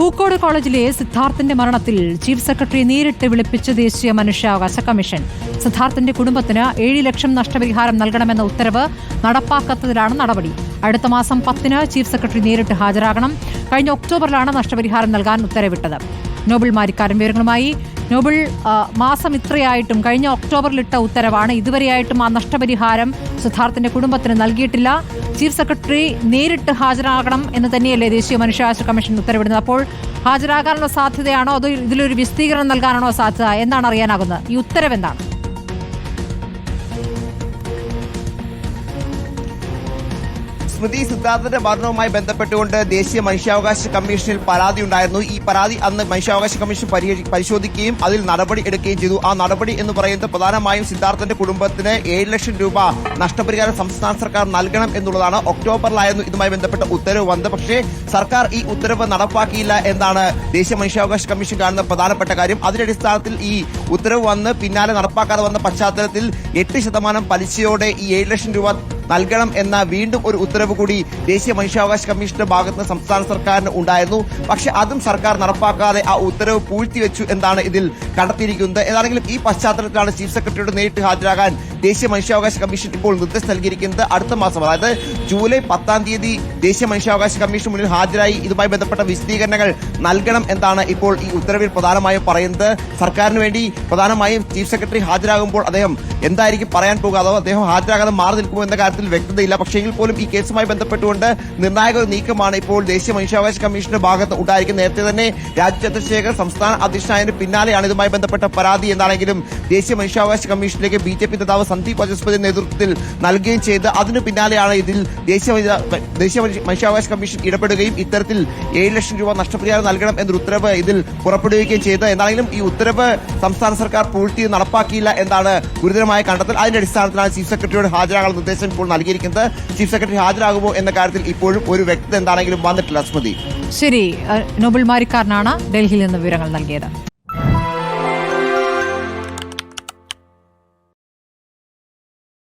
പൂക്കോട് കോളേജിലെ സിദ്ധാർത്ഥിന്റെ മരണത്തിൽ chief secretary നേരിട്ട് വിളിപ്പിച്ച ദേശീയ മനുഷ്യാവകാശ കമ്മീഷൻ. സിദ്ധാർത്ഥിന്റെ കുടുംബത്തിന് ഏഴ് ലക്ഷം നഷ്ടപരിഹാരം നൽകണമെന്ന ഉത്തരവ് നടപ്പാക്കാത്തതിലാണ് നടപടി. അടുത്ത മാസം പത്തിന് ചീഫ് സെക്രട്ടറി നേരിട്ട് ഹാജരാകണം. കഴിഞ്ഞ ഒക്ടോബറിലാണ് നഷ്ടപരിഹാരം നൽകാൻ ഉത്തരവിട്ടത്. നോബിൾ മാരിക്കാരൻ വിവരങ്ങളുമായി നോബിൾ മാസം ഇത്രയായിട്ടും കഴിഞ്ഞ ഒക്ടോബറിലിട്ട ഉത്തരവാണ്. ഇതുവരെയായിട്ടും ആ നഷ്ടപരിഹാരം സിദ്ധാർത്ഥിന്റെ കുടുംബത്തിന് നൽകിയിട്ടില്ല. ചീഫ് സെക്രട്ടറി നേരിട്ട് ഹാജരാകണം എന്ന് തന്നെയല്ലേ ദേശീയ മനുഷ്യാവകാശ കമ്മീഷൻ ഉത്തരവിടുന്നത്. അപ്പോൾ ഹാജരാകാനുള്ള സാധ്യതയാണോ? അതോ ഇതിലൊരു വിശദീകരണം നൽകാനാണോ സാധ്യത? എന്നാണ് അറിയാനാകുന്നത്? ഈ ഉത്തരവ് എന്താണ്? സ്മൃതി സിദ്ധാർത്ഥന്റെ മരണവുമായി ബന്ധപ്പെട്ടുകൊണ്ട് ദേശീയ മനുഷ്യാവകാശ കമ്മീഷനിൽ പരാതി ഉണ്ടായിരുന്നു. ഈ പരാതി അന്ന് മനുഷ്യാവകാശ കമ്മീഷൻ പരിശോധിക്കുകയും അതിൽ നടപടി എടുക്കുകയും ചെയ്തു. ആ നടപടി എന്ന് പറയുന്നത് പ്രധാനമായും സിദ്ധാർത്ഥന്റെ കുടുംബത്തിന് ഏഴ് ലക്ഷം രൂപ നഷ്ടപരിഹാരം സംസ്ഥാന സർക്കാർ നൽകണം എന്നുള്ളതാണ്. ഒക്ടോബറിലായിരുന്നു ഇതുമായി ബന്ധപ്പെട്ട ഉത്തരവ് വന്നത്. പക്ഷേ സർക്കാർ ഈ ഉത്തരവ് നടപ്പാക്കിയില്ല എന്നാണ് ദേശീയ മനുഷ്യാവകാശ കമ്മീഷൻ കാണുന്ന പ്രധാനപ്പെട്ട കാര്യം. അതിന്റെ അടിസ്ഥാനത്തിൽ ഈ ഉത്തരവ് വന്ന് പിന്നാലെ നടപ്പാക്കാതെ വന്ന പശ്ചാത്തലത്തിൽ എട്ട് ശതമാനം പലിശയോടെ ഈ ഏഴ് ലക്ഷം രൂപ നൽകണം എന്ന വീണ്ടും ഒരു ഉത്തരവ് കൂടി ദേശീയ മനുഷ്യാവകാശ കമ്മീഷന്റെ ഭാഗത്ത് സംസ്ഥാന സർക്കാരിന് ഉണ്ടായിരുന്നു. പക്ഷെ അതും സർക്കാർ നടപ്പാക്കാതെ ആ ഉത്തരവ് പൂഴ്ത്തിവെച്ചു എന്നാണ് ഇതിൽ കണ്ടെത്തിയിരിക്കുന്നത്. ഏതാണെങ്കിലും ഈ പശ്ചാത്തലത്തിലാണ് ചീഫ് സെക്രട്ടറിയോട് നേരിട്ട് ഹാജരാകാൻ ദേശീയ മനുഷ്യാവകാശ കമ്മീഷൻ ഇപ്പോൾ നിർദ്ദേശം നൽകിയിരിക്കുന്നത് അടുത്ത മാസം അതായത് ജൂലൈ പത്താം തീയതി ദേശീയ മനുഷ്യാവകാശ കമ്മീഷൻ മുന്നിൽ ഹാജരായി ഇതുമായി ബന്ധപ്പെട്ട വിശദീകരണങ്ങൾ നൽകണം എന്നാണ് ഇപ്പോൾ ഈ ഉത്തരവിൽ പ്രധാനമായും പറയുന്നത്. സർക്കാരിന് വേണ്ടി പ്രധാനമായും ചീഫ് സെക്രട്ടറി ഹാജരാകുമ്പോൾ അദ്ദേഹം എന്തായിരിക്കും പറയാൻ പോകുക? അതോ അദ്ദേഹം ഹാജരാകാതെ മാറി നിൽക്കുമോ എന്ന കാര്യത്തിൽ വ്യക്തതയില്ല. പക്ഷേങ്കിൽ പോലും ഈ കേസുമായി ബന്ധപ്പെട്ടുകൊണ്ട് നിർണായക ഒരു നീക്കമാണ് ഇപ്പോൾ ദേശീയ മനുഷ്യാവകാശ കമ്മീഷന്റെ ഭാഗത്ത് ഉണ്ടായിരിക്കുന്നത്. നേരത്തെ തന്നെ രാജ് ചന്ദ്രശേഖർ സംസ്ഥാന അധ്യക്ഷനായതിന് പിന്നാലെയാണ് ഇതുമായി ബന്ധപ്പെട്ട പരാതി. എന്നാണെങ്കിലും ദേശീയ മനുഷ്യാവകാശ കമ്മീഷനിലേക്ക് ബി ജെ പി നേതാവ് സന്ദീപ് വാചസ്പതി നേതൃത്വത്തിൽ നൽകുകയും ചെയ്ത്. അതിനു പിന്നാലെയാണ് ഇതിൽ ദേശീയ ദേശീയ മനുഷ്യ- മനുഷ്യാവകാശ കമ്മീഷൻ ഇടപെടുകയും ഇത്തരത്തിൽ ഏഴ് ലക്ഷം രൂപ നഷ്ടപരിഹാരം നൽകണം എന്നൊരു ഉത്തരവ് ഇതിൽ പുറപ്പെടുവിക്കുകയും ചെയ്തത് എന്നാണെങ്കിലും ഈ ഉത്തരവ് സംസ്ഥാന സർക്കാർ പൂഴ്ത്തി നടപ്പാക്കിയില്ല എന്നാണ് ഗുരുതരമായ കണ്ടെത്തൽ. അതിന്റെ അടിസ്ഥാനത്തിലാണ് ചീഫ് സെക്രട്ടറിയോട് ഹാജരാകാനുള്ള നിർദ്ദേശം ഇപ്പോൾ നൽകിയിരിക്കുന്നത്. ചീഫ് സെക്രട്ടറി ഹാജരാകുമോ എന്ന കാര്യത്തിൽ ഇപ്പോഴും ഒരു വ്യക്തത എന്താണെങ്കിലും വന്നിട്ടില്ല സ്മൃതി. ശരി നോബൽ മാരിക്കാരനാണ് ഡൽഹിയിൽ നിന്ന് വിവരങ്ങൾ നൽകിയത്.